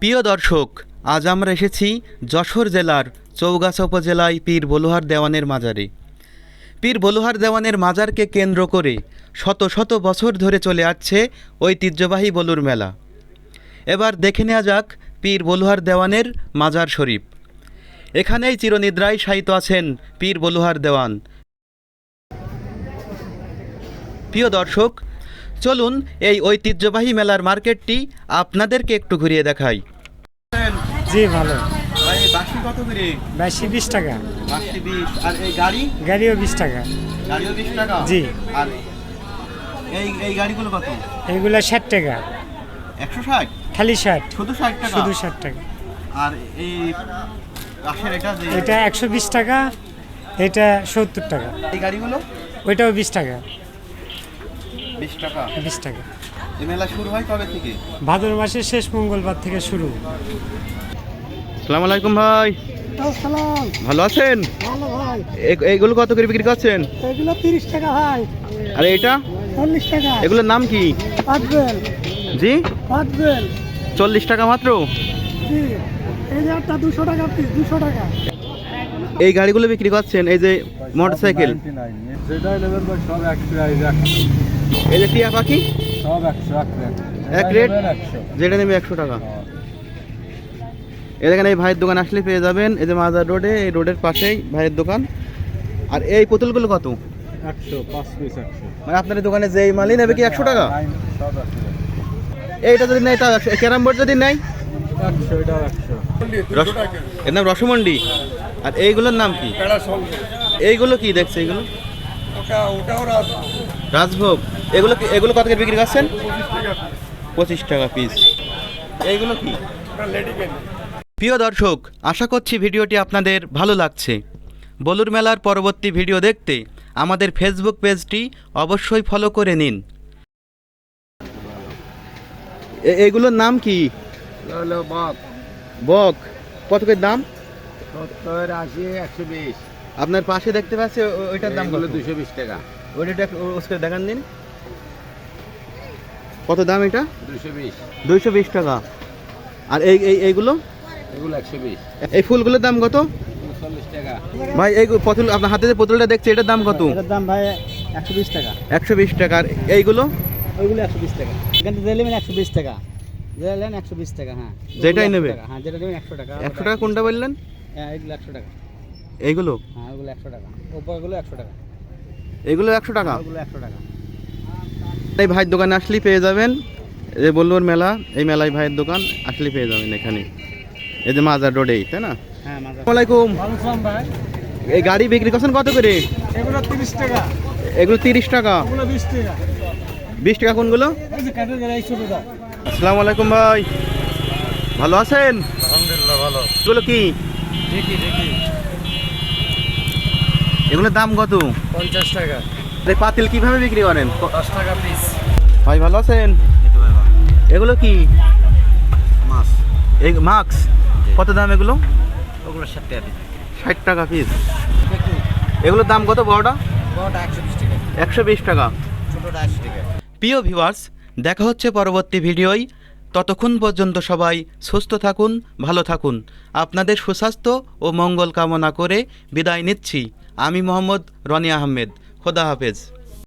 প্রিয় দর্শক, আজ আমরা এসেছি যশোর জেলার চৌগাছা উপজেলায় পীর বলুহার দেওয়ানের মাজারে। পীর বলুহার দেওয়ানের মাজারকে কেন্দ্র করে শত শত বছর ধরে চলে আসছে ঐতিহ্যবাহী বলুর মেলা। এবার দেখে নেওয়া যাক পীর বলুহার দেওয়ানের মাজার শরীফ। এখানেই চিরনিদ্রায় শায়িত আছেন পীর বলুহার দেওয়ান। প্রিয় দর্শক চলুন এই ঐতিহ্যবাহী মেলার মার্কেটটি আপনাদেরকে একটু ঘুরিয়ে দেখাই। জি ভালো। বাসি কত করে? বেশি বিশ টাকা। বাসি বিশ। আর এই গাড়ি? গাড়িও বিশ টাকা। গাড়িও বিশ টাকা? জি। আর এই এই গাড়িগুলো কত? এইগুলা ষাট টাকা। একশো ষাট? খালি ষাট। শুধু ষাট টাকা? শুধু ষাট টাকা। আর এই পাশের এটা এটা একশো বিশ টাকা এটা সত্তর টাকা। এই গাড়িগুলো? ওইটাও বিশ টাকা। বিশ টাকা? বিশ টাকা। এই মেলা শুরু হয় কবে থেকে? ভাদর মাসের শেষ মঙ্গলবার থেকে শুরু। সালাম আলাইকুম ভাই। আসসালাম। ভালো আছেন? ভালো ভাই। এ- কত করে বিক্রি করছেন? এগুলো তিরিশ টাকা ভাই আর এটা চল্লিশ টাকা। এগুলোর নাম কি? পাঁচবেল জি? পাঁচবেল চল্লিশ টাকা মাত্র? জি। এই যে একটা দুশো টাকা পিস দুশো টাকা। এই গাড়িগুলো বিক্রি করছেন এই যে মোটরসাইকেল? যেটাই নেবেন সব একশো এই যে টিয়া পাখি? সব একশো এক রেট যেটা নেবে একশো টাকা। এই দেখেন এই ভাইয়ের দোকান আসলে পেয়ে যাবেন। এই যে মাজার রোডে এই রোডের পাশেই ভাইয়ের দোকান। আর এই পুতুলগুলো কত? মানে আপনার এই দোকানে যেই মালই নেবে কি একশো টাকা? এইটা যদি নেয় তাও একশো। ক্যারাম বোর্ড যদি নেয়? এর নাম রসমন্ডি। আর এইগুলোর নাম কি? এইগুলো কি দেখছে এইগুলো? রাজভোগ? এগুলো কি এগুলো কত করে বিক্রি করছেন? পঁচিশ টাকা পিস এইগুলো কি? প্রিয় দর্শক আশা করছি ভিডিওটি আপনাদের ভালো লাগছে। বলুর মেলার পরবর্তী ভিডিও দেখতে আমাদের ফেসবুক পেজটি অবশ্যই ফলো করে নিন। এ- এইগুলোর নাম কি? বক। কত করে দাম? সত্তর আশি একশো বিশ। আপনার পাশে দেখতে পাচ্ছি ওইটার দাম কত? দুশো বিশ টাকা। ওইটা ওসকে দেখান দিন। কত দাম এটা? দুশো বিশ। দুইশো বিশ টাকা। আর এই এই এইগুলো? এগুলো একশো বিশ। এই ফুলগুলোর দাম কত? টাকা। ভাই এই পটল আপনার হাতে যে পটলটা দেখছি এটার দাম কত? এটার দাম ভাই একশো বিশ টাকা। একশো বিশ টাকা। আর এইগুলো? ওইগুলো একশো বিশ টাকা। এখান থেকে দিলেন একশো বিশ টাকা। দিলেন একশো বিশ টাকা হ্যাঁ। যেটাই নেবে? হ্যাঁ যেটা নেবেন একশো টাকা। একশো টাকা কোনটা বললেন? হ্যাঁ এগুলো একশো টাকা। এইগুলো? হ্যাঁ ওগুলো একশো টাকা। ওপরগুলো একশো টাকা। এগুলো একশো টাকা? ওগুলো একশো টাকা। এই ভাইয়ের দোকানে আসলেই পেয়ে যাবেন। এই যে বললোর মেলা এই মেলায় ভাইয়ের দোকান আসলেই পেয়ে যাবেন এখানে। এই যে মাজার রোডেই তাই না? হ্যাঁ আসসালামাইকুম ভাই। এই গাড়ি বিক্রি করছেন কত করে? এগুলো তিরিশ টাকা। এগুলো তিরিশ টাকা। বিশ টাকা। বিশ টাকা কোনগুলো? আসসালামু আলাইকুম ভাই। ভালো আছেন? আলহামদুলিল্লাহ ভালো। এগুলো কি? দেখি দেখি এগুলোর দাম কত? পঞ্চাশ টাকা। এই পাতিল কীভাবে বিক্রি করেন? দশ টাকা পিস ভাই ভালো আছেন? এগুলো কি? মাছ। এই মাস্ক কত দাম এগুলো? ওগুলো ষাট টাকা পিস ষাট টাকা পিস এগুলোর দাম কত বড়টা? বড়টা একশো বিশ টাকা। একশো বিশ টাকা। ছোটোটা আশি টাকা। প্রিয় ভিউয়ার্স দেখা হচ্ছে পরবর্তী ভিডিওয়। ততক্ষণ পর্যন্ত সবাই সুস্থ থাকুন ভালো থাকুন। আপনাদের সুস্বাস্থ্য ও মঙ্গল কামনা করে বিদায় নিচ্ছি। আমি মোহাম্মদ রনি আহমেদ খোদা হাফেজ।